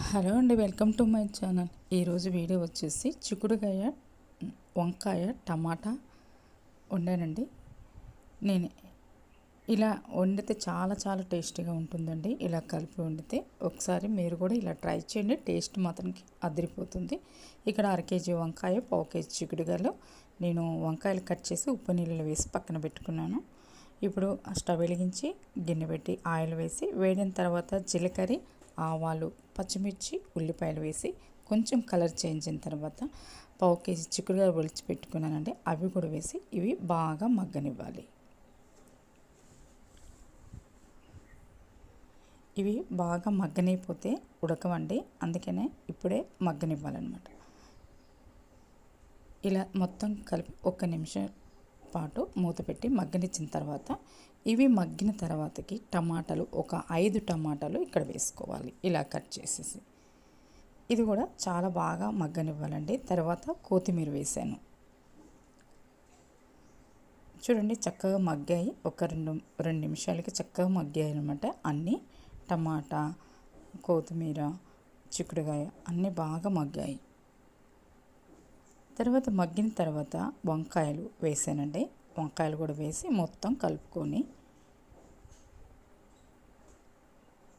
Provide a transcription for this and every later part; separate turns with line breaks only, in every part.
Hello అండి welcome to my channel. ఈరోజు video వచ్చేసి చిక్కుడుకాయ వంకాయ టమాటా వండానండి. నేను ఇలా వండితే చాలా చాలా టేస్టీగా ఉంటుందండి. ఇలా కలిపి వండితే ఒకసారి మీరు కూడా ఇలా ట్రై చేయండి. టేస్ట్ మాత్రం అదిరిపోతుంది. ఇక్కడ అర కేజీ వంకాయ పావు కేజీ చిక్కుడుకాయలు. నేను వంకాయలు కట్ చేసి ఉప్పు నీళ్ళలో వేసి పక్కన పెట్టుకున్నాను. ఇప్పుడు స్టవ్ వెలిగించి గిన్నె పెట్టి ఆయిల్ వేసి వేడిన తర్వాత జీలకర్ర ఆవాలు పచ్చిమిర్చి ఉల్లిపాయలు వేసి కొంచెం కలర్ చేంజ్ అయిన తర్వాత పావు కేజీ చిక్కుడుగా ఒలిచి అవి కూడా వేసి ఇవి బాగా మగ్గనివ్వాలి. ఇవి బాగా మగ్గనైపోతే ఉడకవండి. అందుకనే ఇప్పుడే మగ్గనివ్వాలన్నమాట. ఇలా మొత్తం కలిపి ఒక్క నిమిషం పాటు మూత పెట్టి మగ్గనిచ్చిన తర్వాత ఇవి మగ్గిన తర్వాతకి టమాటాలు ఒక ఐదు టమాటాలు ఇక్కడ వేసుకోవాలి. ఇలా కట్ చేసేసి. ఇది కూడా చాలా బాగా మగ్గనివ్వాలండి. తర్వాత కొత్తిమీర వేసాను. చూడండి చక్కగా మగ్గాయి. ఒక రెండు రెండు నిమిషాలకి చక్కగా మగ్గాయి అనమాట అన్నీ టమాటా కొత్తిమీర చిక్కుడుకాయ అన్నీ బాగా మగ్గాయి. తర్వాత మగ్గిన తర్వాత వంకాయలు వేసానండి. వంకాయలు కూడా వేసి మొత్తం కలుపుకొని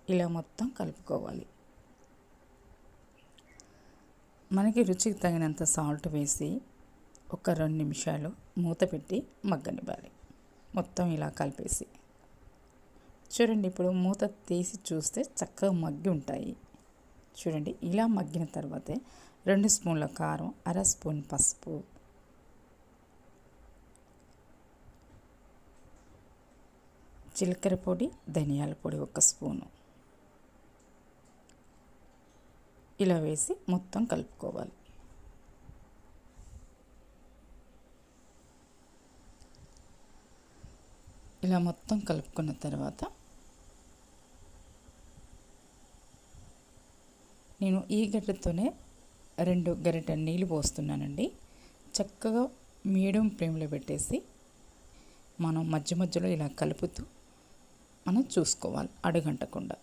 ఇలా మొత్తం కలుపుకోవాలి. మనకి రుచికి తగినంత సాల్ట్ వేసి ఒక రెండు నిమిషాలు మూత పెట్టి మగ్గనివ్వాలి. మొత్తం ఇలా కలిపేసి. చూడండి ఇప్పుడు మూత తీసి చూస్తే చక్కగా మగ్గి ఉంటాయి. చూడండి ఇలా మగ్గిన తర్వాతే రెండు స్పూన్ల కారం అర స్పూన్ పసుపు. జీలకర్ర పొడి ధనియాల పొడి ఒక స్పూను. ఇలా వేసి మొత్తం కలుపుకోవాలి. ఇలా మొత్తం కలుపుకున్న తర్వాత నేను ఈ గడ్డతోనే రెండు గరిట నీళ్ళు పోస్తున్నానండి. చక్కగా మీడియం ఫ్లేమ్లో పెట్టేసి మనం మధ్య మధ్యలో ఇలా కలుపుతూ మనం చూసుకోవాలి అడుగంటకుండా.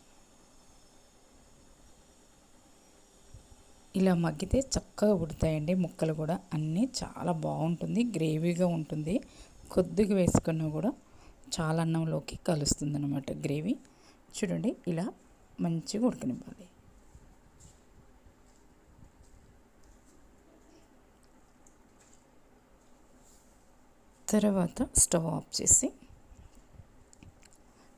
ఇలా మగ్గితే చక్కగా ఉడతాయండి ముక్కలు కూడా. అన్నీ చాలా బాగుంటుంది గ్రేవీగా ఉంటుంది. కొద్దిగా వేసుకున్నా కూడా చాలా అన్నంలోకి కలుస్తుంది అనమాట గ్రేవీ. చూడండి ఇలా మంచిగా ఉడకనివ్వాలి. తర్వాత స్టవ్ ఆఫ్ చేసి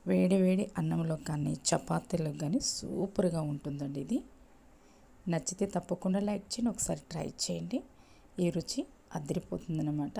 వేడి వేడి అన్నంలో కానీ చపాతీలో కానీ సూపర్గా ఉంటుందండి ఇది. నచ్చితే తప్పకుండా లైక్ చేయండి ఒకసారి ట్రై చేయండి. ఈ రుచి అదిరిపోతుందన్నమాట.